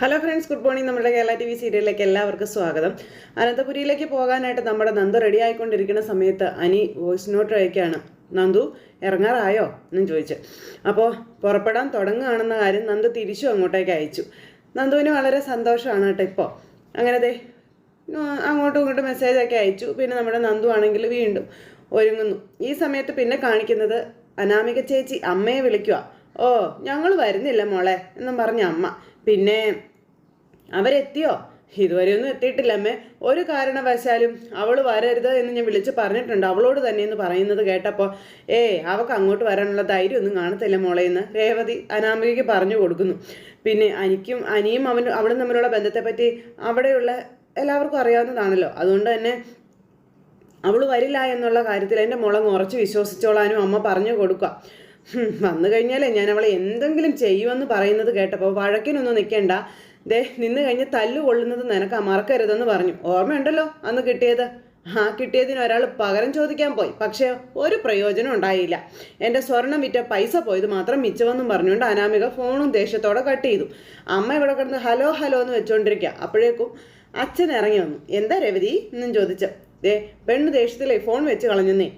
Hello friends good morning നമ്മുടെ Kerala T V സീരിയലിലേക്ക് എല്ലാവർക്കും സ്വാഗതം. അനന്തപുരിയിലേക്ക് പോകാനായിട്ട് നമ്മുടെ നന്ദു റെഡി ആയിക്കൊണ്ടിരിക്കുന്ന സമയത്ത് അനി വോയിസ് നോട്ട് അയക്കുകയാണ്. നന്ദു ഇറങ്ങാറായോ എന്നും ചോദിച്ചു. അപ്പോൾ പുറപ്പെടാൻ തുടങ്ങുകയാണെന്ന കാര്യം നന്ദു തിരിച്ചു അങ്ങോട്ടേക്ക് അയച്ചു. നന്ദുവിന് വളരെ സന്തോഷമാണ് കേട്ടോ ഇപ്പോൾ അങ്ങനെ ദേ ആ, അങ്ങോട്ടും ഇങ്ങോട്ടും മെസ്സേജൊക്കെ അയച്ചു. പിന്നെ നമ്മുടെ നന്ദു ആണെങ്കിൽ വീണ്ടും ഒരുങ്ങുന്നു. ഈ സമയത്ത് പിന്നെ കാണിക്കുന്നത് അനാമിക ചേച്ചി അമ്മയെ വിളിക്കുക ഓ ഞങ്ങൾ വരുന്നില്ല മോളെ എന്നും പറഞ്ഞ അമ്മ. പിന്നെ അവരെത്തിയോ? ഇതുവരെയൊന്നും എത്തിയിട്ടില്ല അമ്മേ. ഒരു കാരണവശാലും അവൾ വരരുത് എന്ന് ഞാൻ വിളിച്ച് പറഞ്ഞിട്ടുണ്ട്. അവളോട് തന്നെ എന്ന് പറയുന്നത് കേട്ടപ്പോൾ ഏ അവൾക്ക് അങ്ങോട്ട് വരാനുള്ള ധൈര്യം ഒന്നും കാണത്തില്ല മോളെ എന്ന് രേവതി അനാമികയ്ക്ക് പറഞ്ഞു കൊടുക്കുന്നു. പിന്നെ അനിക്കും അനിയും അവൻ അവളും തമ്മിലുള്ള ബന്ധത്തെപ്പറ്റി അവിടെയുള്ള എല്ലാവർക്കും അറിയാവുന്നതാണല്ലോ. അതുകൊണ്ട് തന്നെ അവൾ വരില്ല എന്നുള്ള കാര്യത്തിൽ എന്റെ മുളങ്ങ് ഉറച്ച് വിശ്വസിച്ചോളാനും അമ്മ പറഞ്ഞു കൊടുക്കുക. വന്നു കഴിഞ്ഞാലേ ഞാൻ അവളെ എന്തെങ്കിലും ചെയ്യുമെന്ന് പറയുന്നത് കേട്ടപ്പോൾ വഴക്കിനൊന്നും നിൽക്കണ്ട ദേ നിന്ന് കഴിഞ്ഞ് തല്ലു കൊള്ളുന്നത് നിനക്ക് മറക്കരുതെന്ന് പറഞ്ഞു. ഓർമ്മയുണ്ടല്ലോ അന്ന് കിട്ടിയത്? ആ കിട്ടിയതിന് ഒരാൾ പകരം ചോദിക്കാൻ പോയി. പക്ഷേ ഒരു പ്രയോജനം ഉണ്ടായില്ല. എന്റെ സ്വർണം വിറ്റ പൈസ പോയത് മാത്രം മിച്ചമെന്നും പറഞ്ഞുകൊണ്ട് അനാമിക ഫോണും ദേഷ്യത്തോടെ കട്ട് ചെയ്തു. അമ്മ ഇവിടെ കിടന്ന് ഹലോ ഹലോ എന്ന് വെച്ചോണ്ടിരിക്കുക. അപ്പോഴേക്കും അച്ഛൻ ഇറങ്ങി വന്നു. എന്താ രവതി? എന്നും ചോദിച്ചു. ദേ പെണ്ണ് ദേഷ്യത്തിലേ ഫോൺ വെച്ച് കളഞ്ഞെന്നേ.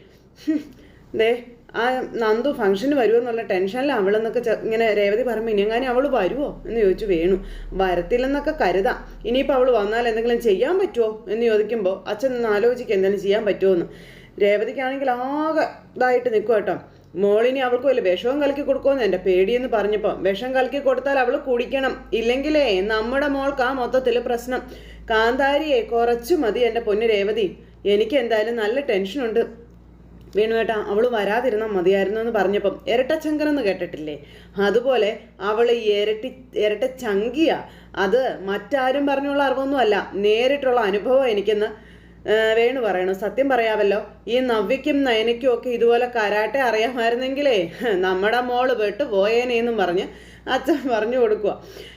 ദേ ആ നന്ദു ഫംഗ്ഷന് വരുമെന്നുള്ള ടെൻഷനിൽ അവളെന്നൊക്കെ ഇങ്ങനെ രേവതി പറയുമ്പോൾ ഇനിയെങ്ങാനും അവൾ വരുമോ എന്ന് ചോദിച്ചു വേണു. വരത്തില്ലെന്നൊക്കെ കരുതാം. ഇനിയിപ്പോൾ അവൾ വന്നാൽ എന്തെങ്കിലും ചെയ്യാൻ പറ്റുമോ എന്ന് ചോദിക്കുമ്പോൾ അച്ഛൻ ഒന്ന് ആലോചിക്കുക എന്തെങ്കിലും ചെയ്യാൻ പറ്റുമോ എന്ന് രേവതിക്കാണെങ്കിൽ ആകെ ഇതായിട്ട് നിൽക്കും കേട്ടോ. മോളിനി അവൾക്ക് വല്ല വിഷവും കലക്കി കൊടുക്കുമെന്ന് എന്റെ പേടിയെന്ന് പറഞ്ഞപ്പോൾ വിഷം കലക്കി കൊടുത്താൽ അവൾ കുടിക്കണം. ഇല്ലെങ്കിലേ നമ്മുടെ മോൾക്ക് ആ മൊത്തത്തിൽ പ്രശ്നം. കാന്താരിയെ കുറച്ചു മതി എന്റെ പൊന്നു രേവതി. എനിക്ക് എന്തായാലും നല്ല ടെൻഷനുണ്ട് വേണുവേട്ടാ അവൾ വരാതിരുന്നാൽ മതിയായിരുന്നു എന്ന് പറഞ്ഞപ്പം ഇരട്ടച്ചങ്കനെന്ന് കേട്ടിട്ടില്ലേ? അതുപോലെ അവൾ ഇരട്ടി ഇരട്ട ചങ്കിയ. അത് മറ്റാരും പറഞ്ഞുള്ള അറിവൊന്നുമല്ല നേരിട്ടുള്ള അനുഭവം എനിക്കെന്ന് വേണു പറയണു. സത്യം പറയാമല്ലോ ഈ നവ്യയ്ക്കും നയനയ്ക്കും ഒക്കെ ഇതുപോലെ കരാട്ടെ അറിയാമായിരുന്നെങ്കിലേ നമ്മുടെ മോൾ പെട്ട് പോയേനേന്നും പറഞ്ഞ് അച്ഛൻ പറഞ്ഞു കൊടുക്കുക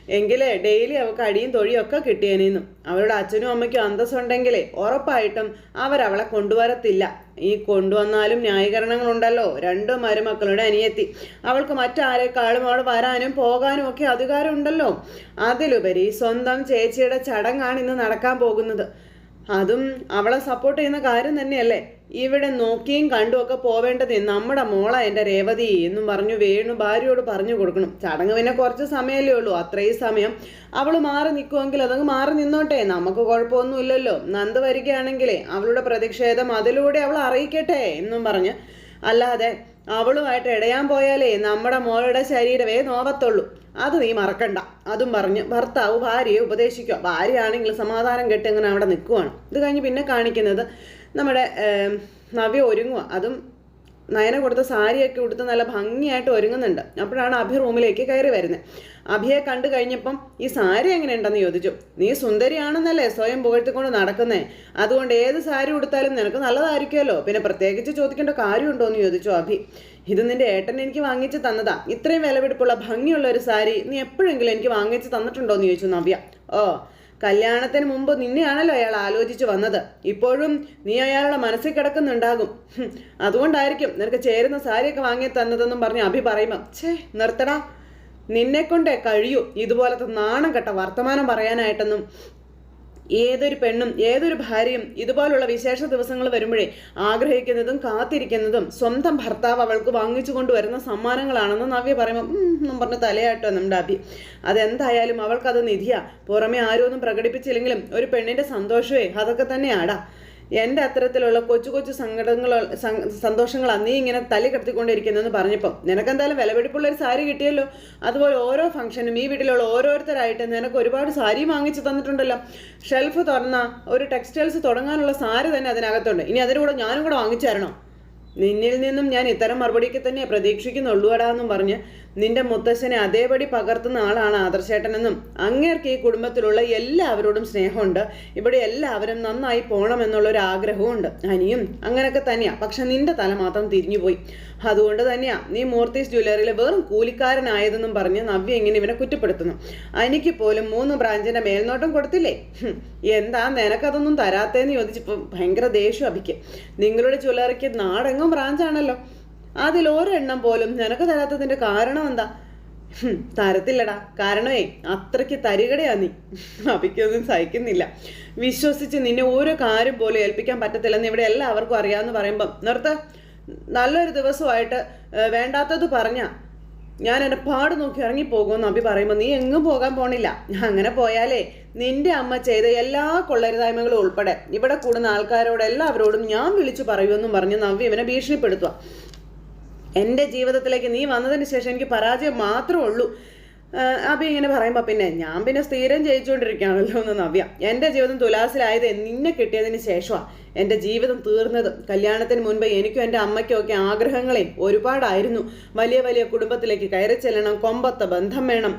എങ്കിലേ ഡെയിലി അവൾക്ക് അടിയും തൊഴിയും ഒക്കെ കിട്ടിയേനേന്നും. അവരുടെ അച്ഛനും അമ്മയ്ക്കും അന്തസ്സുണ്ടെങ്കിലേ ഉറപ്പായിട്ടും അവരവളെ കൊണ്ടുവരത്തില്ല. ഈ കൊണ്ടുവന്നാലും ന്യായീകരണങ്ങളുണ്ടല്ലോ. രണ്ട് മരുമക്കളുടെ അനിയത്തി. അവൾക്ക് മറ്റാരെക്കാളും അവൾ വരാനും പോകാനും ഒക്കെ അധികാരമുണ്ടല്ലോ. അതിലുപരി സ്വന്തം ചേച്ചിയുടെ ചടങ്ങാണ് ഇന്ന് നടക്കാൻ പോകുന്നത്. അതും അവളെ സപ്പോർട്ട് ചെയ്യുന്ന കാര്യം തന്നെയല്ലേ? ഇവിടെ നോക്കിയും കണ്ടും ഒക്കെ പോവേണ്ടത് നമ്മുടെ മോള എന്റെ രേവതി എന്നും പറഞ്ഞു വേണു ഭാര്യയോട് പറഞ്ഞു കൊടുക്കണം. ചടങ്ങ് പിന്നെ കുറച്ച് സമയമല്ലേ ഉള്ളൂ. അത്രയും സമയം അവൾ മാറി നിൽക്കുമെങ്കിൽ അതങ്ങ് മാറി നിന്നോട്ടെ. നമുക്ക് കുഴപ്പമൊന്നുമില്ലല്ലോ നന്ദ് വരികയാണെങ്കിലേ അവളുടെ പ്രതിഷേധം അതിലൂടെ അവൾ അറിയിക്കട്ടെ എന്നും പറഞ്ഞ് അല്ലാതെ അവളുമായിട്ട് ഇടയാൻ പോയാലേ നമ്മുടെ മോളുടെ ശരീരമേ നോവത്തുള്ളൂ. അത് നീ മറക്കണ്ട. അതും പറഞ്ഞ് ഭർത്താവ് ഭാര്യയെ ഉപദേശിക്കുക. ഭാര്യയാണെങ്കിൽ സമാധാനം കെട്ട് അങ്ങനെ അവിടെ നിൽക്കുവാണ് ഇത് കഴിഞ്ഞ് പിന്നെ കാണിക്കുന്നത് നമ്മുടെ നവ്യ ഒരുങ്ങുക അതും നയന കൊടുത്ത സാരിയൊക്കെ ഉടുത്ത് നല്ല ഭംഗിയായിട്ട് ഒരുങ്ങുന്നുണ്ട്. അപ്പോഴാണ് അഭി റൂമിലേക്ക് കയറി വരുന്നത് അഭിയെ കണ്ടു കഴിഞ്ഞപ്പം ഈ സാരി എങ്ങനെയുണ്ടെന്ന് ചോദിച്ചു. നീ സുന്ദരിയാണെന്നല്ലേ സ്വയം പുകഴ്ത്തിക്കൊണ്ട് നടക്കുന്നേ? അതുകൊണ്ട് ഏത് സാരി ഉടുത്താലും നിനക്ക് നല്ലതായിരിക്കുമല്ലോ. പിന്നെ പ്രത്യേകിച്ച് ചോദിക്കേണ്ട കാര്യമുണ്ടോ എന്ന് ചോദിച്ചു അഭി. ഇത് നിന്റെ ഏട്ടൻ എനിക്ക് വാങ്ങിച്ചു തന്നതാ. ഇത്രയും വിലപിടിപ്പുള്ള ഭംഗിയുള്ള ഒരു സാരി നീ എപ്പോഴെങ്കിലും എനിക്ക് വാങ്ങിച്ചു തന്നിട്ടുണ്ടോ എന്ന് ചോദിച്ചു നവ്യ. ഓ കല്യാണത്തിന് മുമ്പ് നിന്നെയാണല്ലോ അയാൾ ആലോചിച്ചു വന്നത്. ഇപ്പോഴും നീ അയാളുടെ മനസ്സിൽ കിടക്കുന്നുണ്ടാകും. അതുകൊണ്ടായിരിക്കും നിനക്ക് ചേരുന്ന സാരിയൊക്കെ വാങ്ങി തന്നതെന്നും പറഞ്ഞ് അഭി പറയുമ്പോ ഛേ നിർത്തടാ. നിന്നെ കൊണ്ടേ കഴിയൂ. ഇതുപോലത്തെ നാണം കെട്ട വർത്തമാനം പറയാനായിട്ടൊന്നും ഏതൊരു പെണ്ണും ഏതൊരു ഭാര്യയും ഇതുപോലുള്ള വിശേഷ ദിവസങ്ങൾ വരുമ്പോഴേ ആഗ്രഹിക്കുന്നതും കാത്തിരിക്കുന്നതും സ്വന്തം ഭർത്താവ് അവൾക്ക് വാങ്ങിച്ചു കൊണ്ടുവരുന്ന സമ്മാനങ്ങളാണെന്ന് നവ്യ പറയുമ്പോൾ എന്നും പറഞ്ഞ് തലയാട്ടോ നമ്മുടെ അഭി. അതെന്തായാലും അവൾക്കത് നിധിയാ. പുറമെ ആരും ഒന്നും പ്രകടിപ്പിച്ചില്ലെങ്കിലും ഒരു പെണ്ണിന്റെ സന്തോഷമേ അതൊക്കെ തന്നെയാടാ. എന്റെ അത്തരത്തിലുള്ള കൊച്ചു കൊച്ചു സങ്കടങ്ങൾ സന്തോഷങ്ങൾ നീ ഇങ്ങനെ തലി കിടത്തിക്കൊണ്ടിരിക്കുന്നതെന്ന് പറഞ്ഞപ്പം നിനക്കെന്തായാലും വിലപിടിപ്പുള്ള ഒരു സാരി കിട്ടിയല്ലോ. അതുപോലെ ഓരോ ഫംഗ്ഷനും ഈ വീട്ടിലുള്ള ഓരോരുത്തരായിട്ട് നിനക്ക് ഒരുപാട് സാരി വാങ്ങിച്ചു തന്നിട്ടുണ്ടല്ലോ. ഷെൽഫ് തുറന്ന ഒരു ടെക്സ്റ്റൈൽസ് തുടങ്ങാനുള്ള സാരി തന്നെ അതിനകത്തുണ്ട്. ഇനി അതിന് കൂടെ ഞാനും കൂടെ വാങ്ങിച്ചു തരണോ നിന്നിൽ നിന്നും ഞാൻ ഇത്തരം മറുപടിക്ക് തന്നെ പ്രതീക്ഷിക്കുന്നുള്ളൂടാ എന്നും പറഞ്ഞ് നിന്റെ മുത്തശ്ശനെ അതേപടി പകർത്തുന്ന ആളാണ് ആദർശേട്ടനെന്നും അങ്ങേർക്ക് ഈ കുടുംബത്തിലുള്ള എല്ലാവരോടും സ്നേഹമുണ്ട്. ഇവിടെ എല്ലാവരും നന്നായി പോകണമെന്നുള്ള ഒരു ആഗ്രഹവും ഉണ്ട് അനിയും അങ്ങനെയൊക്കെ തന്നെയാ. പക്ഷെ നിന്റെ തല മാത്രം തിരിഞ്ഞുപോയി. അതുകൊണ്ട് തന്നെയാ നീ മൂർത്തീസ് ജ്വല്ലറിയിൽ വെറും കൂലിക്കാരനായതെന്നും പറഞ്ഞ് നവ്യ ഇങ്ങനെ ഇവനെ കുറ്റപ്പെടുത്തുന്നു. അനിക്ക് പോലും മൂന്ന് ബ്രാഞ്ചിന്റെ മേൽനോട്ടം കൊടുത്തില്ലേ? എന്താ നിനക്കതൊന്നും തരാത്തേന്ന് ചോദിച്ചപ്പോൾ ഭയങ്കര ദേഷ്യം അഭിക്ക്. നിങ്ങളുടെ ജ്വല്ലറിക്ക് നാടെങ്ങും ബ്രാഞ്ചാണല്ലോ. അതിൽ ഒരെണ്ണം പോലും നിനക്ക് തരാത്തതിന്റെ കാരണം എന്താ? തരത്തില്ലടാ. കാരണമേ അത്രയ്ക്ക് തരികടയാ നീ. അഭിക്കൊന്നും സഹിക്കുന്നില്ല. വിശ്വസിച്ച് നിന്നെ ഓരോ കാര്യം പോലും ഏൽപ്പിക്കാൻ പറ്റത്തില്ലെന്ന് ഇവിടെ എല്ലാവർക്കും അറിയാമെന്ന് പറയുമ്പം. നിർത്ത. നല്ലൊരു ദിവസമായിട്ട് വേണ്ടാത്തത് പറഞ്ഞ. ഞാൻ എന്റെ പാട് നോക്കി ഇറങ്ങിപ്പോകുമെന്ന് അഭി പറയുമ്പോൾ നീ എങ്ങും പോകാൻ പോണില്ല. അങ്ങനെ പോയാലേ നിന്റെ അമ്മ ചെയ്ത എല്ലാ കൊള്ളരുതായ്മകളും ഉൾപ്പെടെ. ഇവിടെ കൂടുന്ന ആൾക്കാരോട് എല്ലാവരോടും ഞാൻ വിളിച്ചു പറയുമെന്നും പറഞ്ഞ് നവ്യ ഇവനെ ഭീഷണിപ്പെടുത്തുക എന്റെ ജീവിതത്തിലേക്ക് നീ വന്നതിന് ശേഷം എനിക്ക് പരാജയം മാത്രമേ ഉള്ളൂ. അപ്പം ഇങ്ങനെ പറയുമ്പോൾ പിന്നെ ഞാൻ പിന്നെ സ്ഥിരം ജയിച്ചുകൊണ്ടിരിക്കുകയാണല്ലോ എന്ന് നവ്യ. എന്റെ ജീവിതം തുലാസിലായത് നിന്നെ കിട്ടിയതിന് ശേഷമാണ് എന്റെ ജീവിതം തീർന്നത്. കല്യാണത്തിന് മുൻപ് എനിക്കും എന്റെ അമ്മയ്ക്കും ഒക്കെ ആഗ്രഹങ്ങളെ ഒരുപാടായിരുന്നു. വലിയ വലിയ കുടുംബത്തിലേക്ക് കയറി ചെല്ലണം കൊമ്പത്ത ബന്ധം വേണം.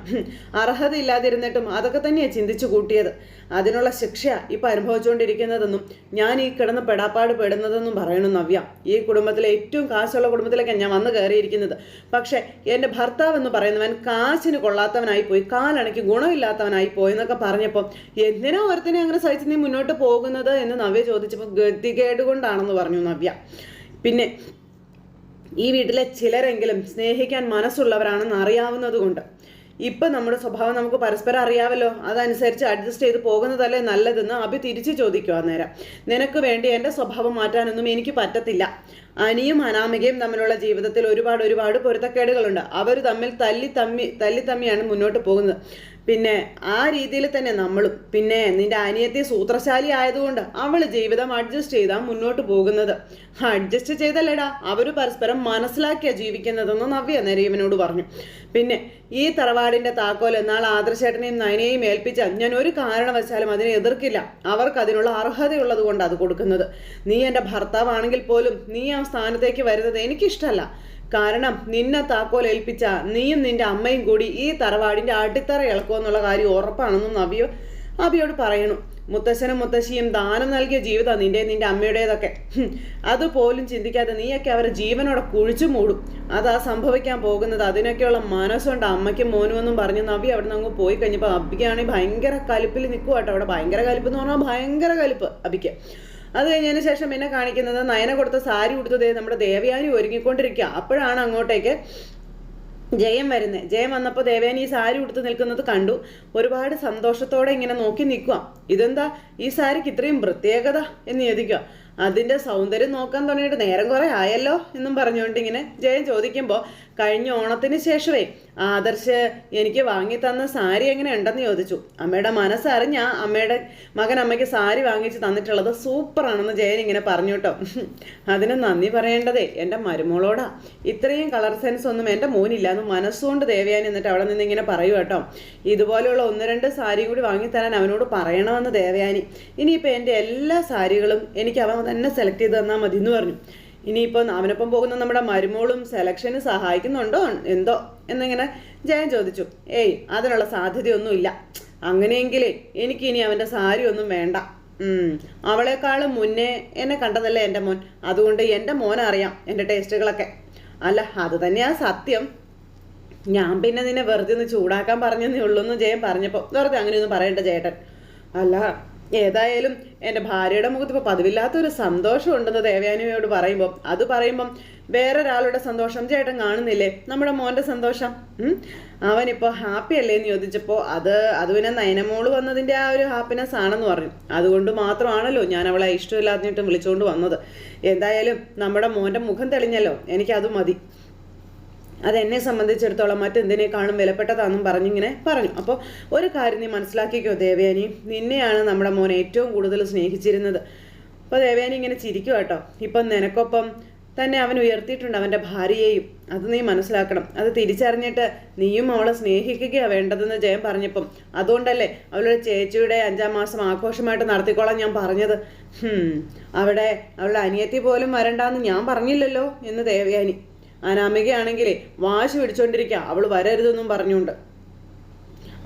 അർഹത അർഹതയില്ലാതിരുന്നിട്ടും അതൊക്കെ തന്നെയാണ് ചിന്തിച്ചു കൂട്ടിയത്. അതിനുള്ള ശിക്ഷ ഇപ്പം അനുഭവിച്ചുകൊണ്ടിരിക്കുന്നതെന്നും ഞാൻ ഈ കിടന്ന് പെടാപ്പാട് പെടുന്നതെന്നും പറയണം നവ്യ. ഈ കുടുംബത്തിലെ ഏറ്റവും കാശുള്ള കുടുംബത്തിലേക്കാണ് ഞാൻ വന്ന് കയറിയിരിക്കുന്നത്. പക്ഷേ എന്റെ ഭർത്താവ് എന്ന് പറയുന്നവൻ കാശിന് കൊള്ളാത്തവനായി പോയി കാലണയ്ക്ക് ഗുണമില്ലാത്തവനായി പോയെന്നൊക്കെ പറഞ്ഞപ്പോൾ എന്തിനാ ഒരുത്തിനെ അങ്ങനെ സഹിച്ച് നീ മുന്നോട്ട് പോകുന്നത് എന്ന് നവ്യ ചോദിച്ചപ്പോൾ ഗതികേട് കൊണ്ടാണെന്ന് പറഞ്ഞു നവ്യ. പിന്നെ ഈ വീട്ടിലെ ചിലരെങ്കിലും സ്നേഹിക്കാൻ മനസ്സുള്ളവരാണെന്ന് അറിയാവുന്നത് കൊണ്ട്. ഇപ്പം നമ്മുടെ സ്വഭാവം നമുക്ക് പരസ്പരം അറിയാമല്ലോ അതനുസരിച്ച് അഡ്ജസ്റ്റ് ചെയ്ത് പോകുന്നതല്ലേ നല്ലതെന്ന് അഭി തിരിച്ചു ചോദിക്കുക നേരം നിനക്ക് വേണ്ടി എന്റെ സ്വഭാവം മാറ്റാനൊന്നും എനിക്ക് പറ്റത്തില്ല. അനിയും അനാമികയും തമ്മിലുള്ള ജീവിതത്തിൽ ഒരുപാട് ഒരുപാട് പൊരുത്തക്കേടുകളുണ്ട്. അവർ തമ്മിൽ തല്ലി തമ്മി തല്ലി തമ്മിയാണ് മുന്നോട്ട് പോകുന്നത്. പിന്നെ ആ രീതിയിൽ തന്നെ നമ്മളും. പിന്നെ നിന്റെ അനിയത്തി സൂത്രശാലി ആയതുകൊണ്ട് അവൾ ജീവിതം അഡ്ജസ്റ്റ് ചെയ്താ മുന്നോട്ട് പോകുന്നത്. അഡ്ജസ്റ്റ് ചെയ്തല്ലേടാ അവർ പരസ്പരം മനസ്സിലാക്കിയാ ജീവിക്കുന്നതെന്ന് നവ്യ നരീവനോട് പറഞ്ഞു. പിന്നെ ഈ തറവാടിന്റെ താക്കോൽ എന്നാൽ ആദർശേട്ടനെയും നയനെയും ഏൽപ്പിച്ച ഞാൻ ഒരു കാരണവശാലും അതിനെ എതിർക്കില്ല. അവർക്ക് അതിനുള്ള അർഹതയുള്ളത് കൊണ്ട് അത് കൊടുക്കുന്നത്. നീ എന്റെ ഭർത്താവാണെങ്കിൽ പോലും നീ ആ സ്ഥാനത്തേക്ക് വരുന്നത് എനിക്കിഷ്ടമല്ല കാരണം നിന്നെ താക്കോൽ ഏൽപ്പിച്ച നീയും നിന്റെ അമ്മയും കൂടി ഈ തറവാടിന്റെ അടിത്തറ ഇളക്കുമെന്നുള്ള കാര്യം ഉറപ്പാണെന്നും നബിയോ അബിയോട് പറയണു. മുത്തശ്ശനും മുത്തശ്ശിയും ദാനം നൽകിയ ജീവിതം നിന്റെ നിന്റെ അമ്മയുടേതൊക്കെ. അതുപോലും ചിന്തിക്കാതെ നീയൊക്കെ അവരെ ജീവനോടെ കുഴിച്ചു മൂടും. അതാ സംഭവിക്കാൻ പോകുന്നത്. അതിനൊക്കെയുള്ള മനസ്സുണ്ട് അമ്മയ്ക്കും മോനും എന്നും പറഞ്ഞ് നബി അവിടെ നിന്ന് അങ്ങ് പോയി കഴിഞ്ഞപ്പോൾ അബിക്കാണെങ്കിൽ ഭയങ്കര കലിപ്പിൽ നിൽക്കുവാട്ടോ അവിടെ ഭയങ്കര കലിപ്പ് എന്ന് പറഞ്ഞാൽ ഭയങ്കര കലിപ്പ് അബിക്ക്. അത് കഴിഞ്ഞതിന് ശേഷം എന്നെ കാണിക്കുന്നത് നയന കൊടുത്ത സാരി കൊടുത്തത് നമ്മുടെ ദേവയാനി ഒരുങ്ങിക്കൊണ്ടിരിക്കുക അപ്പോഴാണ് അങ്ങോട്ടേക്ക് ജയം വരുന്നത് ജയം വന്നപ്പോൾ ദേവേനി ഈ സാരി ഉടുത്ത് നിൽക്കുന്നത് കണ്ടു. ഒരുപാട് സന്തോഷത്തോടെ ഇങ്ങനെ നോക്കി നിൽക്കുക. ഇതെന്താ? ഈ സാരിക്ക് ഇത്രയും പ്രത്യേകത എന്ന് ചോദിക്കുക. അതിന്റെ സൗന്ദര്യം നോക്കാൻ തുടങ്ങിയിട്ട് നേരം കുറേ ആയല്ലോ എന്നും പറഞ്ഞുകൊണ്ട് ഇങ്ങനെ ജയം ചോദിക്കുമ്പോൾ കഴിഞ്ഞ ഓണത്തിന് ശേഷമേ ആദർശ് എനിക്ക് വാങ്ങി തന്ന സാരി എങ്ങനെ ഉണ്ടെന്ന് ചോദിച്ചു. അമ്മയുടെ മനസ്സറിഞ്ഞ അമ്മയുടെ മകൻ അമ്മയ്ക്ക് സാരി വാങ്ങിച്ച് തന്നിട്ടുള്ളത് സൂപ്പറാണെന്ന് ജയൻ ഇങ്ങനെ പറഞ്ഞു കേട്ടോ. അതിന് നന്ദി പറയേണ്ടതേ എന്റെ മരുമോളോടാ. ഇത്രയും കളർ സെൻസ് ഒന്നും എന്റെ മോനില്ല എന്ന് മനസ്സുകൊണ്ട് ദേവയാനി എന്നിട്ട് അവിടെ നിന്ന് ഇങ്ങനെ പറയൂ കേട്ടോ. ഇതുപോലെയുള്ള ഒന്ന് രണ്ട് സാരി കൂടി വാങ്ങിത്തരാൻ അവനോട് പറയണമെന്ന് ദേവയാനി. ഇനിയിപ്പോൾ എന്റെ എല്ലാ സാരികളും എനിക്ക് അവൻ തന്നെ സെലക്ട് ചെയ്ത് തന്നാൽ മതി എന്ന് പറഞ്ഞു. ഇനിയിപ്പോൾ അവനൊപ്പം പോകുന്ന നമ്മുടെ മരുമോളും സെലക്ഷന് സഹായിക്കുന്നുണ്ടോ? എന്തോ? എന്നിങ്ങനെ ജയൻ ചോദിച്ചു. ഏയ് അതിനുള്ള സാധ്യതയൊന്നുമില്ല. അങ്ങനെയെങ്കിലേ എനിക്കിനി അവന്റെ സാരി ഒന്നും വേണ്ട അവളെക്കാളും മുന്നേ എന്നെ കണ്ടതല്ലേ എന്റെ മോൻ? അതുകൊണ്ട് എന്റെ മോൻ മോനറിയാം എന്റെ ടേസ്റ്റുകളൊക്കെ. അല്ല അത് തന്നെയാ സത്യം. ഞാൻ പിന്നെ നിന്നെ വെറുതെ ഒന്ന് ചൂടാക്കാൻ പറഞ്ഞെന്നേ ഉള്ളൂ എന്ന് ജയൻ പറഞ്ഞപ്പോൾ വെറുതെ അങ്ങനെയൊന്നും പറയണ്ട ചേട്ടൻ. അല്ല ഏതായാലും എന്റെ ഭാര്യയുടെ മുഖത്ത് ഇപ്പോൾ പതിവില്ലാത്തൊരു സന്തോഷം ഉണ്ടെന്ന് ദേവയാനിയോട് പറയുമ്പോൾ അത് പറയുമ്പം വേറൊരാളുടെ സന്തോഷം ചേട്ടൻ കാണുന്നില്ലേ? നമ്മുടെ മോന്റെ സന്തോഷം? അവനിപ്പോൾ ഹാപ്പി അല്ലേ എന്ന് ചോദിച്ചപ്പോൾ അത് അത് പിന്നെ നയനമോൾ വന്നതിന്റെ ആ ഒരു ഹാപ്പിനെസ് ആണെന്ന് പറഞ്ഞു. അതുകൊണ്ട് മാത്രമാണല്ലോ ഞാൻ അവളെ ഇഷ്ടമില്ലാഞ്ഞിട്ടും വിളിച്ചുകൊണ്ട് വന്നത്. എന്തായാലും നമ്മുടെ മോന്റെ മുഖം തെളിഞ്ഞല്ലോ. എനിക്കത് മതി. അതെന്നെ സംബന്ധിച്ചിടത്തോളം മറ്റെന്തിനേക്കാളും വിലപ്പെട്ടതാണെന്നും പറഞ്ഞിങ്ങനെ പറഞ്ഞു. അപ്പോൾ ഒരു കാര്യം നീ മനസ്സിലാക്കിക്കോ ദേവയാനി. നിന്നെയാണ് നമ്മുടെ മോൻ ഏറ്റവും കൂടുതൽ സ്നേഹിച്ചിരുന്നത്. അപ്പോൾ ദേവയാനി ഇങ്ങനെ ചിരിക്കും കേട്ടോ. ഇപ്പം നിനക്കൊപ്പം തന്നെ അവൻ ഉയർത്തിയിട്ടുണ്ട് അവന്റെ ഭാര്യയെയും. അത് നീ മനസ്സിലാക്കണം. അത് തിരിച്ചറിഞ്ഞിട്ട് നീയും അവളെ സ്നേഹിക്കുകയാണ് വേണ്ടതെന്ന് ജയം പറഞ്ഞപ്പം. അതുകൊണ്ടല്ലേ അവളുടെ ചേച്ചിയുടെ അഞ്ചാം മാസം ആഘോഷമായിട്ട് നടത്തിക്കോളാം ഞാൻ പറഞ്ഞത്. അവിടെ അവളുടെ അനിയത്തി പോലും വരണ്ടാന്ന് ഞാൻ പറഞ്ഞില്ലല്ലോ എന്ന് ദേവയാനി. അനാമികയാണെങ്കിലേ വാശി പിടിച്ചോണ്ടിരിക്കുക അവൾ വരരുതെന്നും പറഞ്ഞുകൊണ്ട്.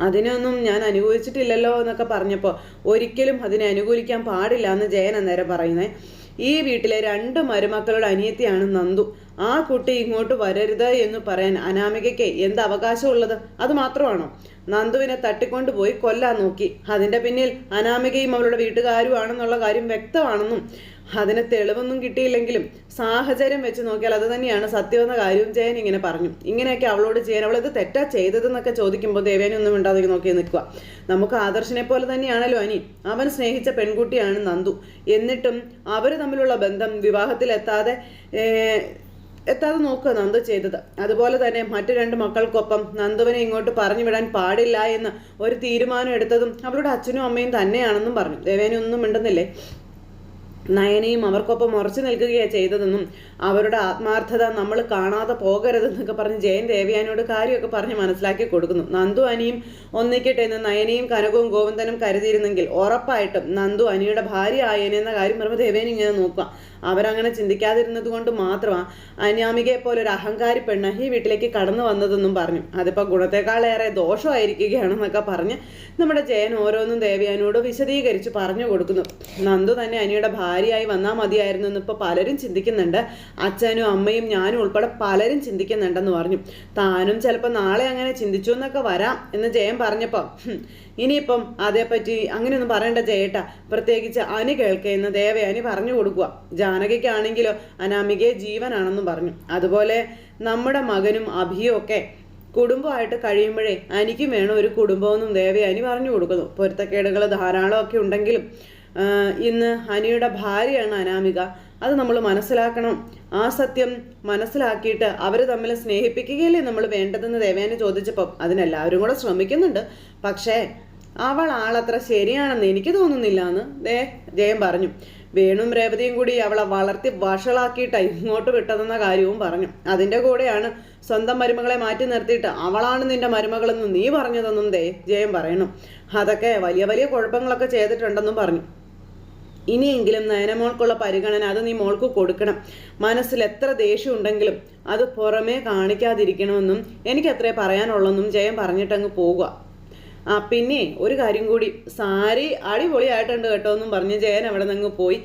അതിനൊന്നും ഞാൻ അനുകൂലിച്ചിട്ടില്ലല്ലോ എന്നൊക്കെ പറഞ്ഞപ്പോൾ ഒരിക്കലും അതിനെ അനുകൂലിക്കാൻ പാടില്ല എന്ന് ജയൻ അന്നേരം പറയുന്നത് ഈ വീട്ടിലെ രണ്ട് മരുമക്കളുടെ അനിയത്തിയാണ് നന്ദു. ആ കുട്ടി ഇങ്ങോട്ട് വരരുത് എന്ന് പറയാൻ അനാമികയ്ക്ക് എന്ത് അവകാശമുള്ളത്? അത് മാത്രമാണോ? നന്ദുവിനെ തട്ടിക്കൊണ്ടുപോയി കൊല്ലാൻ നോക്കി. അതിന്റെ പിന്നിൽ അനാമികയും അവളുടെ വീട്ടുകാരുമാണെന്നുള്ള കാര്യം വ്യക്തമാണെന്നും അതിന് തെളിവൊന്നും കിട്ടിയില്ലെങ്കിലും സാഹചര്യം വെച്ച് നോക്കിയാൽ അത് തന്നെയാണ് സത്യമെന്ന കാര്യവും ജയൻ ഇങ്ങനെ പറഞ്ഞു. ഇങ്ങനെയൊക്കെ അവളോട് ചെയ്യാൻ അവൾ ഇത് തെറ്റാ ചെയ്തതെന്നൊക്കെ ചോദിക്കുമ്പോൾ ദേവേനെ ഒന്നും ഇണ്ടാതെ നോക്കി നിൽക്കുക. നമുക്ക് ആദർശനെ പോലെ തന്നെയാണല്ലോ അനി. അവൻ സ്നേഹിച്ച പെൺകുട്ടിയാണ് നന്ദു. എന്നിട്ടും അവർ തമ്മിലുള്ള ബന്ധം വിവാഹത്തിൽ എത്താതെ എത്താതെ നോക്കുക നന്ദു ചെയ്തത്. അതുപോലെ തന്നെ മറ്റു രണ്ട് മക്കൾക്കൊപ്പം നന്ദുവിനെ ഇങ്ങോട്ട് പറഞ്ഞു വിടാൻ പാടില്ല എന്ന് ഒരു തീരുമാനം എടുത്തതും അവളുടെ അച്ഛനും അമ്മയും തന്നെയാണെന്നും പറഞ്ഞു. ദേവേനെ ഒന്നും മിണ്ടുന്നില്ലേ? നയനയും അവർക്കൊപ്പം ഉറച്ചു നിൽക്കുകയാണ് ചെയ്തതെന്നും അവരുടെ ആത്മാർത്ഥത നമ്മൾ കാണാതെ പോകരുതെന്നൊക്കെ പറഞ്ഞ് ജയൻ ദേവയാനിയോട് കാര്യമൊക്കെ പറഞ്ഞ് മനസ്സിലാക്കി കൊടുക്കുന്നു. നന്ദു അനിയും ഒന്നിക്കട്ടെ എന്ന് നയനയും കനകവും ഗോവിന്ദനും കരുതിയിരുന്നെങ്കിൽ ഉറപ്പായിട്ടും നന്ദു അനിയുടെ ഭാര്യ ആയേനെന്ന കാര്യം പറയുമ്പോൾ ദേവേനി ഇങ്ങനെ നോക്കുക. അവരങ്ങനെ ചിന്തിക്കാതിരുന്നത് കൊണ്ട് മാത്രമാണ് അന്യാമികയെ പോലെ ഒരു അഹങ്കാരി പെണ്ണ് ഈ വീട്ടിലേക്ക് കടന്നു വന്നതെന്നും പറഞ്ഞു. അതിപ്പോൾ ഗുണത്തെക്കാളേറെ ദോഷമായിരിക്കുകയാണെന്നൊക്കെ പറഞ്ഞ് നമ്മുടെ ജയൻ ഓരോന്നും ദേവിയാനോട് വിശദീകരിച്ച് പറഞ്ഞു കൊടുക്കുന്നു. നന്ദു തന്നെ അനിയുടെ ഭാര്യയായി വന്നാൽ മതിയായിരുന്നു എന്നിപ്പോൾ പലരും ചിന്തിക്കുന്നുണ്ട്. അച്ഛനും അമ്മയും ഞാനും ഉൾപ്പെടെ പലരും ചിന്തിക്കുന്നുണ്ടെന്ന് പറഞ്ഞു. താനും ചിലപ്പോൾ നാളെ അങ്ങനെ ചിന്തിച്ചു എന്നൊക്കെ വരാം എന്ന് ജയൻ പറഞ്ഞപ്പോൾ ഇനിയിപ്പം അതേപ്പറ്റി അങ്ങനെയൊന്നും പറയേണ്ട ജയേട്ട. പ്രത്യേകിച്ച് അനി കേൾക്കുന്ന ദേവയാനി പറഞ്ഞു കൊടുക്കുക ജാനകിക്കാണെങ്കിലോ അനാമികയെ ജീവനാണെന്നും പറഞ്ഞു. അതുപോലെ നമ്മുടെ മകനും അഭിയും ഒക്കെ കുടുംബമായിട്ട് കഴിയുമ്പോഴേ അനിക്കും വേണം ഒരു കുടുംബമെന്നും ദേവയാനി പറഞ്ഞു കൊടുക്കുന്നു. പൊരുത്തക്കേടുകൾ ധാരാളമൊക്കെ ഉണ്ടെങ്കിലും ഇന്ന് അനിയുടെ ഭാര്യയാണ് അനാമിക. അത് നമ്മൾ മനസ്സിലാക്കണം. ആ സത്യം മനസ്സിലാക്കിയിട്ട് അവർ തമ്മിൽ സ്നേഹിപ്പിക്കുകയല്ലേ നമ്മൾ വേണ്ടതെന്ന് ദേവയാനി ചോദിച്ചപ്പം. അതിനെല്ലാവരും കൂടെ ശ്രമിക്കുന്നുണ്ട്. പക്ഷേ അവൾ ആളത്ര ശരിയാണെന്ന് എനിക്ക് തോന്നുന്നില്ല എന്ന് ദേ ജയം പറഞ്ഞു. വേണും രേവതിയും കൂടി അവളെ വളർത്തി വഷളാക്കിയിട്ട് ഇങ്ങോട്ട് വിട്ടതെന്ന കാര്യവും പറഞ്ഞു. അതിന്റെ കൂടെയാണ് സ്വന്തം മരുമകളെ മാറ്റി നിർത്തിയിട്ട് അവളാണ് നിന്റെ മരുമകളെന്ന് നീ പറഞ്ഞതെന്നും ദേ ജയം പറയണം അതൊക്കെ വലിയ വലിയ കുഴപ്പങ്ങളൊക്കെ ചെയ്തിട്ടുണ്ടെന്നും പറഞ്ഞു. ഇനിയെങ്കിലും നയനമോൾക്കുള്ള പരിഗണന അത് നീ മോൾക്ക് കൊടുക്കണം. മനസ്സിൽ എത്ര ദേഷ്യം ഉണ്ടെങ്കിലും അത് പുറമേ കാണിക്കാതിരിക്കണമെന്നും എനിക്കത്രേ പറയാനുള്ളെന്നും ജയം പറഞ്ഞിട്ടങ്ങ് പോകുക ആ പിന്നെ ഒരു കാര്യം കൂടി. സാരി അടിപൊളിയായിട്ടുണ്ട് കേട്ടോ എന്നും പറഞ്ഞ് ജയൻ അവിടെ നിന്ന് പോയി.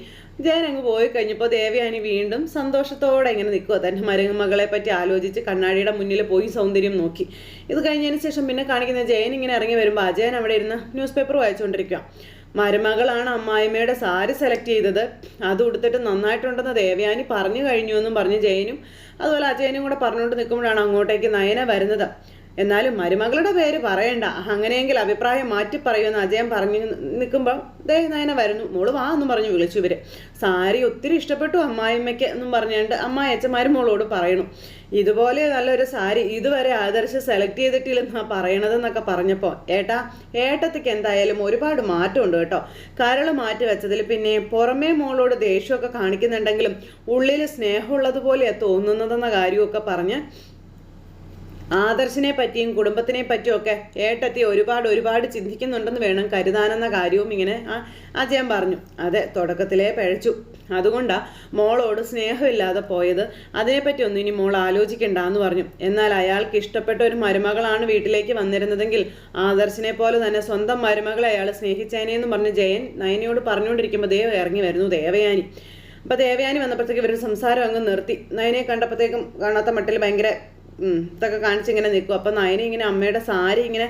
ജയൻ അങ്ങ് പോയി കഴിഞ്ഞപ്പോൾ ദേവയാനി വീണ്ടും സന്തോഷത്തോടെ ഇങ്ങനെ നിൽക്കുക തന്റെ മരുമകളെ പറ്റി ആലോചിച്ച് കണ്ണാടിയുടെ മുന്നിൽ പോയി സൗന്ദര്യം നോക്കി. ഇത് കഴിഞ്ഞതിന് ശേഷം പിന്നെ കാണിക്കുന്ന ജയൻ ഇങ്ങനെ ഇറങ്ങി വരുമ്പോൾ അജയൻ അവിടെ ഇരുന്ന് ന്യൂസ് പേപ്പർ വായിച്ചുകൊണ്ടിരിക്കുക മരുമകളാണ് അമ്മായിമ്മയുടെ സാരി സെലക്ട് ചെയ്തത്. അത് ഉടുത്തിട്ട് നന്നായിട്ടുണ്ടെന്ന് ദേവയാനി പറഞ്ഞു കഴിഞ്ഞു എന്നും പറഞ്ഞ് ജയനും അതുപോലെ അജയനും കൂടെ പറഞ്ഞുകൊണ്ട് നിൽക്കുമ്പോഴാണ് അങ്ങോട്ടേക്ക് നയന വരുന്നത്. എന്നാലും മരുമകളുടെ പേര് പറയണ്ട. അങ്ങനെയെങ്കിൽ അഭിപ്രായം മാറ്റി പറയുമെന്ന് അജയൻ പറഞ്ഞു നിൽക്കുമ്പോൾ ദേ നയന വരുന്നു. മോൾ വാ എന്നും പറഞ്ഞു വിളിച്ചു ഇവർ. സാരി ഒത്തിരി ഇഷ്ടപ്പെട്ടു അമ്മായിമ്മയ്ക്ക് എന്നും പറഞ്ഞുകൊണ്ട് അമ്മായി അച്ഛന്മാരും മോളോട് പറയണു. ഇതുപോലെ നല്ലൊരു സാരി ഇതുവരെ ആദർശ് സെലക്ട് ചെയ്തിട്ടില്ലെന്നാ പറയണതെന്നൊക്കെ പറഞ്ഞപ്പോൾ ഏട്ടാ ഏട്ടത്തിക്ക് എന്തായാലും ഒരുപാട് മാറ്റമുണ്ട് കേട്ടോ. കരൾ മാറ്റി വെച്ചതിൽ പിന്നെ പുറമേ മോളോട് ദേഷ്യമൊക്കെ കാണിക്കുന്നുണ്ടെങ്കിലും ഉള്ളിൽ സ്നേഹമുള്ളതുപോലെയാണ് തോന്നുന്നതെന്ന കാര്യമൊക്കെ പറഞ്ഞ് ആദർശിനെ പറ്റിയും കുടുംബത്തിനെ പറ്റിയും ഒക്കെ ഏട്ടത്തി ഒരുപാട് ഒരുപാട് ചിന്തിക്കുന്നുണ്ടെന്ന് വേണം കരുതാനെന്ന കാര്യവും ഇങ്ങനെ അജയൻ പറഞ്ഞു. അതെ തുടക്കത്തിലേ പഴച്ചു. അതുകൊണ്ടാ മോളോട് സ്നേഹമില്ലാതെ പോയത്. അതിനെപ്പറ്റി ഒന്നും ഇനി മോൾ ആലോചിക്കണ്ട എന്ന് പറഞ്ഞു. എന്നാൽ അയാൾക്ക് ഇഷ്ടപ്പെട്ട ഒരു മരുമകളാണ് വീട്ടിലേക്ക് വന്നിരുന്നതെങ്കിൽ ആദർശിനെ പോലെ തന്നെ സ്വന്തം മരുമകളെ അയാൾ സ്നേഹിച്ചേനെയെന്ന് പറഞ്ഞ് ജയൻ നയനയോട് പറഞ്ഞുകൊണ്ടിരിക്കുമ്പോൾ ദേവ ഇറങ്ങി വരുന്നു ദേവയാനി. അപ്പോൾ ദേവയാനി വന്നപ്പോഴത്തേക്ക് ഇവരുടെ സംസാരം അങ്ങ് നിർത്തി. നയനെ കണ്ടപ്പോഴത്തേക്കും കാണാത്ത മട്ടിൽ ഭയങ്കര ഇതൊക്കെ കാണിച്ച് ഇങ്ങനെ നിൽക്കും. അപ്പം നയന ഇങ്ങനെ അമ്മയുടെ സാരി ഇങ്ങനെ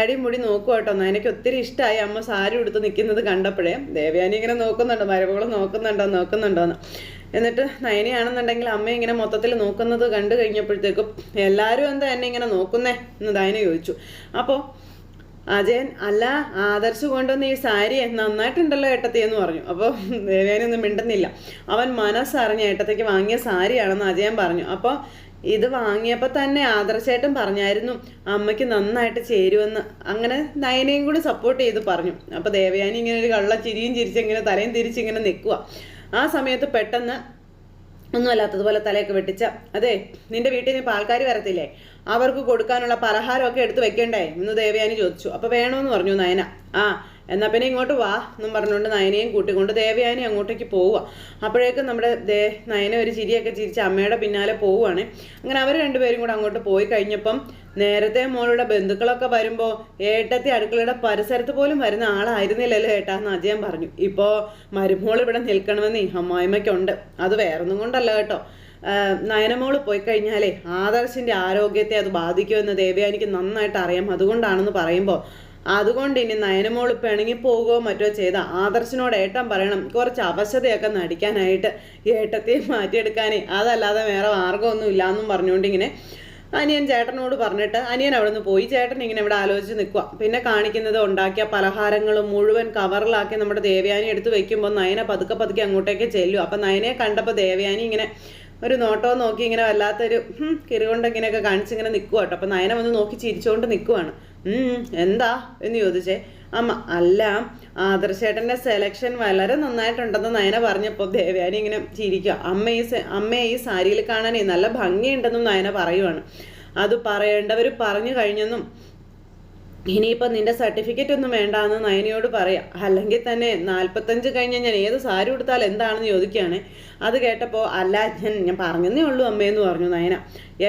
അടിമുടി നോക്കും കേട്ടോ. നയനയ്ക്ക് ഒത്തിരി ഇഷ്ടമായി അമ്മ സാരി ഉടുത്ത് നിൽക്കുന്നത് കണ്ടപ്പോഴേ. ദേവയാനി ഇങ്ങനെ നോക്കുന്നുണ്ടോ? മരവുകൾ നോക്കുന്നുണ്ടോ? നോക്കുന്നുണ്ടോന്ന് എന്നിട്ട് നയനയാണെന്നുണ്ടെങ്കിൽ അമ്മ ഇങ്ങനെ മൊത്തത്തിൽ നോക്കുന്നത് കണ്ടു കഴിഞ്ഞപ്പോഴത്തേക്കും എല്ലാവരും എന്താ എന്നെ ഇങ്ങനെ നോക്കുന്നേ എന്ന് ദയന ചോദിച്ചു. അപ്പോൾ അജയൻ അല്ല ആദർശ് കൊണ്ടുവന്ന ഈ സാരി നന്നായിട്ടുണ്ടല്ലോ ഏട്ടത്തി എന്ന് പറഞ്ഞു. അപ്പോൾ ദേവേനൊന്നും മിണ്ടുന്നില്ല. അവൻ മനസ്സറിഞ്ഞ ഏട്ടത്തേക്ക് വാങ്ങിയ സാരിയാണെന്ന് അജയൻ പറഞ്ഞു. അപ്പോൾ ഇത് വാങ്ങിയപ്പോൾ തന്നെ ആദർശേട്ടൻ പറഞ്ഞായിരുന്നു അമ്മയ്ക്ക് നന്നായിട്ട് ചേരുമെന്ന്. അങ്ങനെ നയനയും കൂടി സപ്പോർട്ട് ചെയ്ത് പറഞ്ഞു. അപ്പോൾ ദേവയാനി ഇങ്ങനെ ഒരു കള്ള ചിരിയും ചിരിച്ചിങ്ങനെ തലയും തിരിച്ചിങ്ങനെ നിൽക്കുക ആ സമയത്ത് പെട്ടെന്ന് ഒന്നുമല്ലാത്തതുപോലെ തലയൊക്കെ വെട്ടിച്ച അതെ നിന്റെ വീട്ടിൽ നിന്ന് ആൾക്കാർ വരത്തില്ലേ? അവർക്ക് കൊടുക്കാനുള്ള പലഹാരമൊക്കെ എടുത്ത് വെക്കണ്ടേ? എന്ന് ദേവയാനി ചോദിച്ചു. അപ്പോൾ വേണമെന്ന് പറഞ്ഞു നയന. ആ എന്നാൽ പിന്നെ ഇങ്ങോട്ട് വാ എന്നും പറഞ്ഞുകൊണ്ട് നയനയും കൂട്ടിക്കൊണ്ട് ദേവയാനി അങ്ങോട്ടേക്ക് പോവുക അപ്പോഴേക്കും നമ്മുടെ ദേ നയന ഒരു ചിരിയൊക്കെ ചിരിച്ച് അമ്മയുടെ പിന്നാലെ പോവുകയാണ് അങ്ങനെ അവർ രണ്ടുപേരും കൂടെ അങ്ങോട്ട് പോയി കഴിഞ്ഞപ്പം നേരത്തെ മോളുടെ ബന്ധുക്കളൊക്കെ വരുമ്പോൾ ഏട്ടത്തെ അടുക്കളയുടെ പരിസരത്ത് പോലും വരുന്ന ആളായിരുന്നില്ലല്ലോ ഏട്ടാ എന്ന് അജയൻ പറഞ്ഞു. ഇപ്പോൾ മരുമോൾ ഇവിടെ നിൽക്കണമെന്നേ അമ്മായിമ്മയ്ക്കുണ്ട്. അത് വേറൊന്നും കൊണ്ടല്ല കേട്ടോ. നയനമോൾ പോയി കഴിഞ്ഞാലേ ആദർശിന്റെ ആരോഗ്യത്തെ അത് ബാധിക്കുമെന്ന് ദേവയാനിക്ക് നന്നായിട്ട് അറിയാം. അതുകൊണ്ടാണെന്ന് പറയുമ്പോൾ അതുകൊണ്ട് ഇനി നയനമോൾ പിണങ്ങി പോകുകയോ മറ്റോ ചെയ്ത ആദർശനോട് ഏട്ടൻ പറയണം. കുറച്ച് അവശതയൊക്കെ നടിക്കാനായിട്ട് ഏട്ടത്തെ മാറ്റിയെടുക്കാനേ. അതല്ലാതെ വേറെ മാർഗമൊന്നും ഇല്ലാന്നും പറഞ്ഞുകൊണ്ടിങ്ങനെ അനിയൻ ചേട്ടനോട് പറഞ്ഞിട്ട് അനിയൻ അവിടെ നിന്ന് പോയി. ചേട്ടൻ ഇങ്ങനെ ഇവിടെ ആലോചിച്ച് നിൽക്കുക പിന്നെ കാണിക്കുന്നത് ഉണ്ടാക്കിയ പലഹാരങ്ങൾ മുഴുവൻ കവറിലാക്കി നമ്മുടെ ദേവയാനി എടുത്ത് വെക്കുമ്പോൾ നയന പതുക്കെ പതുക്കെ അങ്ങോട്ടേക്ക് ചെല്ലും. അപ്പം നയനെ കണ്ടപ്പോൾ ദേവയാനി ഇങ്ങനെ ഒരു നോട്ടോ നോക്കി ഇങ്ങനെ വല്ലാത്തൊരു കിറുകൊണ്ട് ഇങ്ങനെയൊക്കെ കാണിച്ചിങ്ങനെ നിൽക്കുക കേട്ടോ അപ്പം നയന വന്ന് നോക്കി ചിരിച്ചുകൊണ്ട് നിൽക്കുവാണ് എന്താ എന്ന് ചോദിച്ചേ. അമ്മ അല്ല ആദർശേട്ടന്റെ സെലക്ഷൻ വളരെ നന്നായിട്ടുണ്ടെന്ന് നയന പറഞ്ഞപ്പോൾ ദേവയാനി ഇങ്ങനെ ചിരിക്കുക അമ്മ ഈ അമ്മയെ ഈ സാരിയിൽ കാണാനേ നല്ല ഭംഗിയുണ്ടെന്നും നയന പറയുവാണ്. അത് പറയേണ്ടവർ പറഞ്ഞു കഴിഞ്ഞെന്നും ഇനിയിപ്പോൾ നിന്റെ സർട്ടിഫിക്കറ്റ് ഒന്നും വേണ്ടാന്ന് നയനിയോട് പറയാം. അല്ലെങ്കിൽ തന്നെ നാൽപ്പത്തഞ്ച് കഴിഞ്ഞ് ഞാൻ ഏത് സാരി കൊടുത്താൽ എന്താണെന്ന് ചോദിക്കുകയാണ്. അത് കേട്ടപ്പോൾ അല്ല ഞാൻ ഞാൻ പറഞ്ഞതേ ഉള്ളൂ അമ്മയെന്ന് പറഞ്ഞു നയന.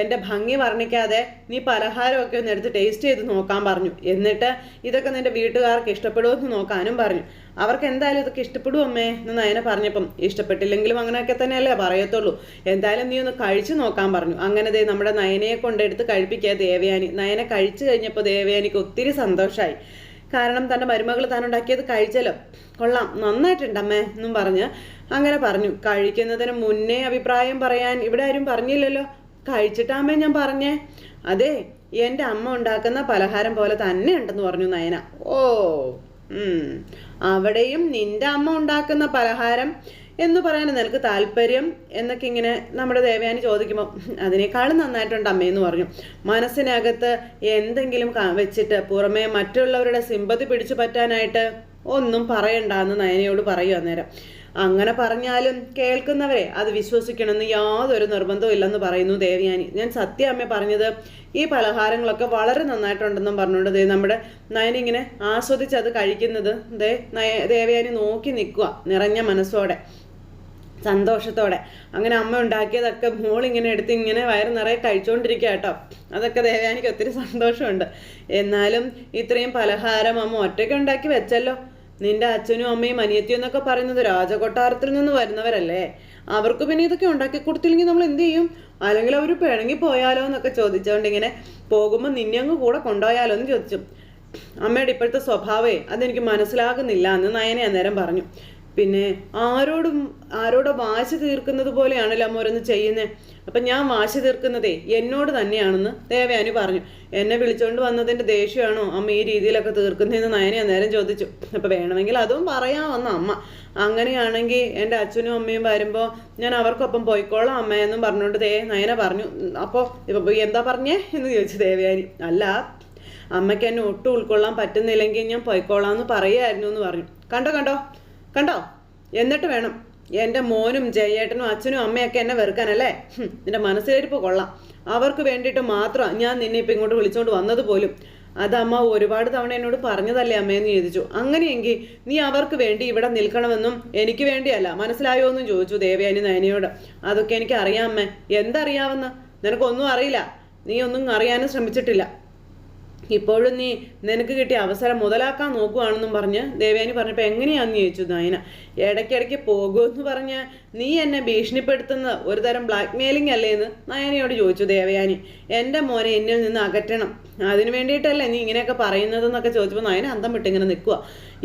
എന്റെ ഭംഗി വർണിക്കാതെ നീ പലഹാരമൊക്കെ ഒന്ന് എടുത്ത് ടേസ്റ്റ് ചെയ്ത് നോക്കാൻ പറഞ്ഞു. എന്നിട്ട് ഇതൊക്കെ നിന്റെ വീട്ടുകാർക്ക് ഇഷ്ടപ്പെടുമെന്ന് നോക്കാനും പറഞ്ഞു. അവർക്ക് എന്തായാലും ഇതൊക്കെ ഇഷ്ടപ്പെടും അമ്മേ എന്ന് നയന പറഞ്ഞപ്പം. ഇഷ്ടപ്പെട്ടില്ലെങ്കിലും അങ്ങനെയൊക്കെ തന്നെയല്ലേ പറയത്തുള്ളൂ. എന്തായാലും നീ ഒന്ന് കഴിച്ചു നോക്കാൻ പറഞ്ഞു. അങ്ങനെ ദേ നമ്മുടെ നയനയെ കൊണ്ടെടുത്ത് കഴിപ്പിക്കുക ദേവയാനി. നയന കഴിച്ചു കഴിഞ്ഞപ്പോൾ ദേവയാനിക്ക് ഒത്തിരി സന്തോഷമായി കാരണം തന്റെ മരുമകൾ താൻ ഉണ്ടാക്കിയത് കഴിച്ചല്ലോ. കൊള്ളാം നന്നായിട്ടുണ്ടമ്മേ എന്നും പറഞ്ഞ് അങ്ങനെ പറഞ്ഞു. കഴിക്കുന്നതിന് മുന്നേ അഭിപ്രായം പറയാൻ ഇവിടെ ആരും പറഞ്ഞില്ലല്ലോ. കഴിച്ചിട്ടാമേ ഞാൻ പറഞ്ഞേ. അതെ എന്റെ അമ്മ ഉണ്ടാക്കുന്ന പലഹാരം പോലെ തന്നെ ഉണ്ടെന്ന് പറഞ്ഞു നയന. ഓ അവിടെയും നിന്റെ അമ്മ ഉണ്ടാക്കുന്ന പലഹാരം എന്ന് പറയാൻ നിനക്ക് താല്പര്യം? എന്നൊക്കെ ഇങ്ങനെ നമ്മുടെ ദേവയാനി ചോദിക്കുമ്പോൾ അതിനേക്കാളും നന്നായിട്ടുണ്ട് അമ്മയെന്ന് പറഞ്ഞു. മനസ്സിനകത്ത് എന്തെങ്കിലും വെച്ചിട്ട് പുറമേ മറ്റുള്ളവരുടെ സിമ്പതി പിടിച്ചു പറ്റാനായിട്ട് ഒന്നും പറയണ്ടെന്ന് നയനയോട് പറയൂ അന്നേരം. അങ്ങനെ പറഞ്ഞാലും കേൾക്കുന്നവരെ അത് വിശ്വസിക്കണമെന്ന് യാതൊരു നിർബന്ധവും ഇല്ലെന്ന് പറയുന്നു ദേവയാനി. ഞാൻ സത്യ അമ്മ പറഞ്ഞത് ഈ പലഹാരങ്ങളൊക്കെ വളരെ നന്നായിട്ടുണ്ടെന്നും പറഞ്ഞുകൊണ്ട് ദേ നമ്മുടെ നയനിങ്ങനെ ആസ്വദിച്ച് അത് കഴിക്കുന്നത് ദേ നയ ദേവയാനി നോക്കി നിൽക്കുക നിറഞ്ഞ മനസ്സോടെ സന്തോഷത്തോടെ. അങ്ങനെ അമ്മ ഉണ്ടാക്കിയതൊക്കെ മോളിങ്ങനെ എടുത്ത് ഇങ്ങനെ വയറ് നിറയെ കഴിച്ചുകൊണ്ടിരിക്കുക കേട്ടോ. അതൊക്കെ ദേവയാനിക്ക് ഒത്തിരി സന്തോഷമുണ്ട്. എന്നാലും ഇത്രയും പലഹാരം അമ്മ ഒറ്റയ്ക്ക് ഉണ്ടാക്കി വെച്ചല്ലോ. നിന്റെ അച്ഛനും അമ്മയും അനിയത്തിയും എന്നൊക്കെ പറയുന്നത് രാജകൊട്ടാരത്തിൽ നിന്ന് വരുന്നവരല്ലേ? അവർക്ക് പിന്നെ ഇതൊക്കെ ഉണ്ടാക്കി കൊടുത്തില്ലെങ്കിൽ നമ്മൾ എന്ത് ചെയ്യും? അല്ലെങ്കിൽ അവർ പിണങ്ങി പോയാലോ എന്നൊക്കെ ചോദിച്ചുകൊണ്ട് ഇങ്ങനെ പോകുമ്പോൾ നിന്നെ അങ്ങ് കൂടെ കൊണ്ടുപോയാലോ എന്ന് ചോദിച്ചു. അമ്മയുടെ ഇപ്പോഴത്തെ സ്വഭാവേ അതെനിക്ക് മനസ്സിലാകുന്നില്ല എന്ന് നയനെ അന്നേരം പറഞ്ഞു. പിന്നെ ആരോടും ആരോടോ വാശി തീർക്കുന്നത് പോലെയാണല്ലോ അമ്മ ഓരോന്ന് ചെയ്യുന്നത് അപ്പം ഞാൻ വാശി തീർക്കുന്നതേ എന്നോട് തന്നെയാണെന്ന് ദേവയാനി പറഞ്ഞു. എന്നെ വിളിച്ചുകൊണ്ട് വന്നതിന്റെ ദേഷ്യമാണോ അമ്മ ഈ രീതിയിലൊക്കെ തീർക്കുന്നതെന്ന് നയനെ അന്നേരം ചോദിച്ചു. അപ്പോൾ വേണമെങ്കിൽ അതും പറയാമെന്ന അമ്മ. അങ്ങനെയാണെങ്കിൽ എന്റെ അച്ഛനും അമ്മയും വരുമ്പോൾ ഞാൻ അവർക്കൊപ്പം പോയിക്കോളാം അമ്മയെന്നും പറഞ്ഞുകൊണ്ട് ദേ നയന പറഞ്ഞു. അപ്പോൾ ഇപ്പോൾ എന്താ പറഞ്ഞേ എന്ന് ചോദിച്ചു ദേവയാനി. അല്ല അമ്മയ്ക്ക് എന്നെ ഒട്ടും ഉൾക്കൊള്ളാൻ പറ്റുന്നില്ലെങ്കിൽ ഞാൻ പോയിക്കോളാം എന്ന് പറയുമായിരുന്നു എന്ന് പറഞ്ഞു. കണ്ടോ കണ്ടോ? കണ്ടോ? എന്നിട്ട് വേണം എന്റെ മോനും ജയേട്ടനും അച്ഛനും അമ്മയൊക്കെ എന്നെ വെറുക്കാനല്ലേ നിന്റെ മനസ്സിലിരിപ്പ് കൊള്ളാം. അവർക്ക് വേണ്ടിയിട്ട് മാത്രം ഞാൻ നിന്നെ ഇപ്പം ഇങ്ങോട്ട് വിളിച്ചുകൊണ്ട് വന്നത് പോലും. അത് അമ്മ ഒരുപാട് തവണ എന്നോട് പറഞ്ഞതല്ലേ അമ്മയെന്ന് ചോദിച്ചു. അങ്ങനെയെങ്കിൽ നീ അവർക്ക് വേണ്ടി ഇവിടെ നിൽക്കണമെന്നും എനിക്ക് വേണ്ടിയല്ല. മനസ്സിലായോ എന്നും ചോദിച്ചു ദേവയാനി നയനയോട്. അതൊക്കെ എനിക്ക് അറിയാം അമ്മ. എന്തറിയാവെന്ന് നിനക്കൊന്നും അറിയില്ല. നീ ഒന്നും അറിയാനും ശ്രമിച്ചിട്ടില്ല. ഇപ്പോഴും നീ നിനക്ക് കിട്ടിയ അവസരം മുതലാക്കാൻ നോക്കുവാണെന്നും പറഞ്ഞ് ദേവയാനി പറഞ്ഞപ്പോൾ എങ്ങനെയാന്ന് ചോദിച്ചു നയന? ഇടയ്ക്കിടയ്ക്ക് പോകുമെന്ന് പറഞ്ഞ് നീ എന്നെ ഭീഷണിപ്പെടുത്തുന്ന ഒരു തരം ബ്ലാക്ക് മെയിലിംഗ് അല്ലേ എന്ന് നയനയോട് ചോദിച്ചു ദേവയാനി. എന്റെ മോനെ എന്നിൽ നിന്ന് അകറ്റണം. അതിന് വേണ്ടിയിട്ടല്ലേ നീ ഇങ്ങനെയൊക്കെ പറയുന്നതെന്നൊക്കെ ചോദിച്ചപ്പോൾ നയന അന്തം വിട്ട് ഇങ്ങനെ നിൽക്കുക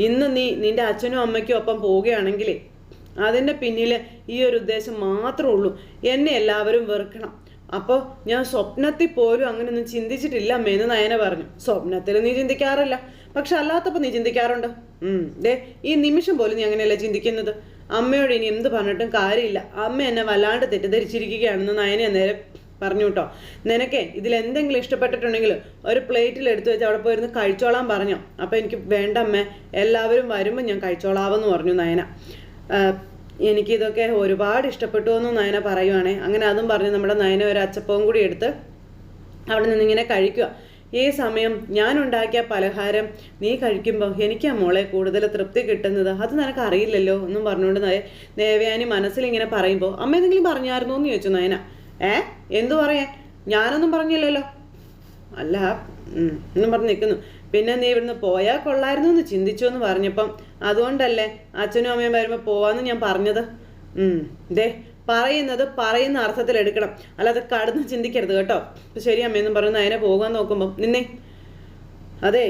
ഇന്ന് നീ നിന്റെ അച്ഛനും അമ്മയ്ക്കും ഒപ്പം പോവുകയാണെങ്കിലേ അതിന്റെ പിന്നിൽ ഈ ഒരു ഉദ്ദേശം മാത്രമേ ഉള്ളൂ. എന്നെ എല്ലാവരും വെറുക്കണം. അപ്പോൾ ഞാൻ സ്വപ്നത്തിൽ പോലും അങ്ങനെയൊന്നും ചിന്തിച്ചിട്ടില്ല അമ്മേന്ന് നയന പറഞ്ഞു. സ്വപ്നത്തിൽ നീ ചിന്തിക്കാറില്ല. പക്ഷെ അല്ലാത്തപ്പോൾ നീ ചിന്തിക്കാറുണ്ട്? ദേ ഈ നിമിഷം പോലും നീ അങ്ങനെയല്ല ചിന്തിക്കുന്നത്? അമ്മയോട് ഇനി എന്ത് പറഞ്ഞിട്ടും കാര്യമില്ല. അമ്മ എന്നെ വല്ലാണ്ട് തെറ്റിദ്ധരിച്ചിരിക്കുകയാണെന്ന് നയന നേരെ പറഞ്ഞു കേട്ടോ. നിനക്കേ ഇതിൽ എന്തെങ്കിലും ഇഷ്ടപ്പെട്ടിട്ടുണ്ടെങ്കിൽ ഒരു പ്ലേറ്റിൽ എടുത്തു വെച്ച് അവിടെ പോയിരുന്ന് കഴിച്ചോളാൻ പറഞ്ഞോ. അപ്പോൾ എനിക്ക് വേണ്ട അമ്മ എല്ലാവരും വരുമ്പോൾ ഞാൻ കഴിച്ചോളാവെന്ന് പറഞ്ഞു നയന. എനിക്കിതൊക്കെ ഒരുപാട് ഇഷ്ടപ്പെട്ടു എന്ന് നയന പറയുവാണേ. അങ്ങനെ അതും പറഞ്ഞ് നമ്മുടെ നയന ഒരു അച്ചപ്പവും കൂടി എടുത്ത് അവിടെ നിന്നിങ്ങനെ കഴിക്കുക. ഈ സമയം ഞാൻ ഉണ്ടാക്കിയ പലഹാരം നീ കഴിക്കുമ്പോൾ എനിക്ക് ആ മോളെ കൂടുതൽ തൃപ്തി കിട്ടുന്നത്. അത് നിനക്ക് അറിയില്ലല്ലോ എന്നും പറഞ്ഞുകൊണ്ട് ദേവയാനി മനസ്സിലിങ്ങനെ പറയുമ്പോൾ അമ്മ എന്തെങ്കിലും പറഞ്ഞായിരുന്നോ? എന്ന് ചോദിച്ചു നയന. ഏ? എന്തു പറയാൻ? ഞാനൊന്നും പറഞ്ഞില്ലല്ലോ. അല്ല എന്നും പറഞ്ഞ് നിൽക്കുന്നു. പിന്നെ നീ ഇവിടുന്ന് പോയാൽ കൊള്ളായിരുന്നു എന്ന് ചിന്തിച്ചു എന്ന് പറഞ്ഞപ്പം അതുകൊണ്ടല്ലേ അച്ഛനും അമ്മയും വരുമ്പോൾ പോവാന്ന് ഞാൻ പറഞ്ഞത്. ദേ പറയുന്നത് പറയുന്ന അർത്ഥത്തിൽ എടുക്കണം. അല്ലാതെ കടന്ന് ചിന്തിക്കരുത് കേട്ടോ. ശരി അമ്മയെന്നും പറഞ്ഞു നേരെ പോകാൻ നോക്കുമ്പം. നിന്നെ അതെ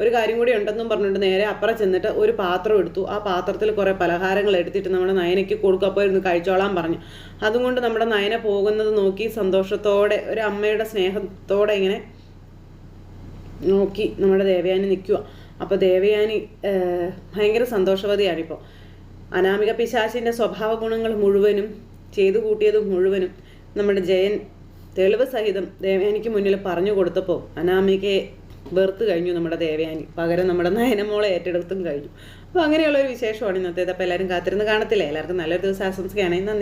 ഒരു കാര്യം കൂടി ഉണ്ടെന്നും പറഞ്ഞിട്ട് നേരെ അപ്പുറം ചെന്നിട്ട് ഒരു പാത്രം എടുത്തു. ആ പാത്രത്തിൽ കുറേ പലഹാരങ്ങൾ എടുത്തിട്ട് നമ്മുടെ നയനയ്ക്ക് കൊടുക്കുക അപ്പോൾ ഇരുന്ന് കഴിച്ചോളാൻ പറഞ്ഞു. അതുകൊണ്ട് നമ്മുടെ നയന പോകുന്നത് നോക്കി സന്തോഷത്തോടെ ഒരു അമ്മയുടെ സ്നേഹത്തോടെ ഇങ്ങനെ നോക്കി നമ്മുടെ ദേവയാനി നിൽക്കുക അപ്പോൾ ദേവയാനി ഭയങ്കര സന്തോഷവതിയാണിപ്പോൾ അനാമിക പിശാചിന്റെ സ്വഭാവ ഗുണങ്ങൾ മുഴുവനും ചെയ്തു കൂട്ടിയത് മുഴുവനും നമ്മുടെ ജയൻ തെളിവ് സഹിതം ദേവയാനിക്ക് മുന്നിൽ പറഞ്ഞു കൊടുത്തപ്പോൾ അനാമികയെ വെറുത്ത് കഴിഞ്ഞു നമ്മുടെ ദേവയാനി. പകരം നമ്മുടെ നയനമോളെ ഏറ്റെടുത്തും കഴിഞ്ഞു. അപ്പോൾ അങ്ങനെയുള്ളൊരു വിശേഷമാണ് ഇന്നത്തേത്. അപ്പോൾ എല്ലാവരും കാത്തിരുന്ന് കാണത്തില്ലേ? എല്ലാവർക്കും നല്ലൊരു ദിവസം ആശംസിക്കുകയാണെങ്കിൽ നന്ദി.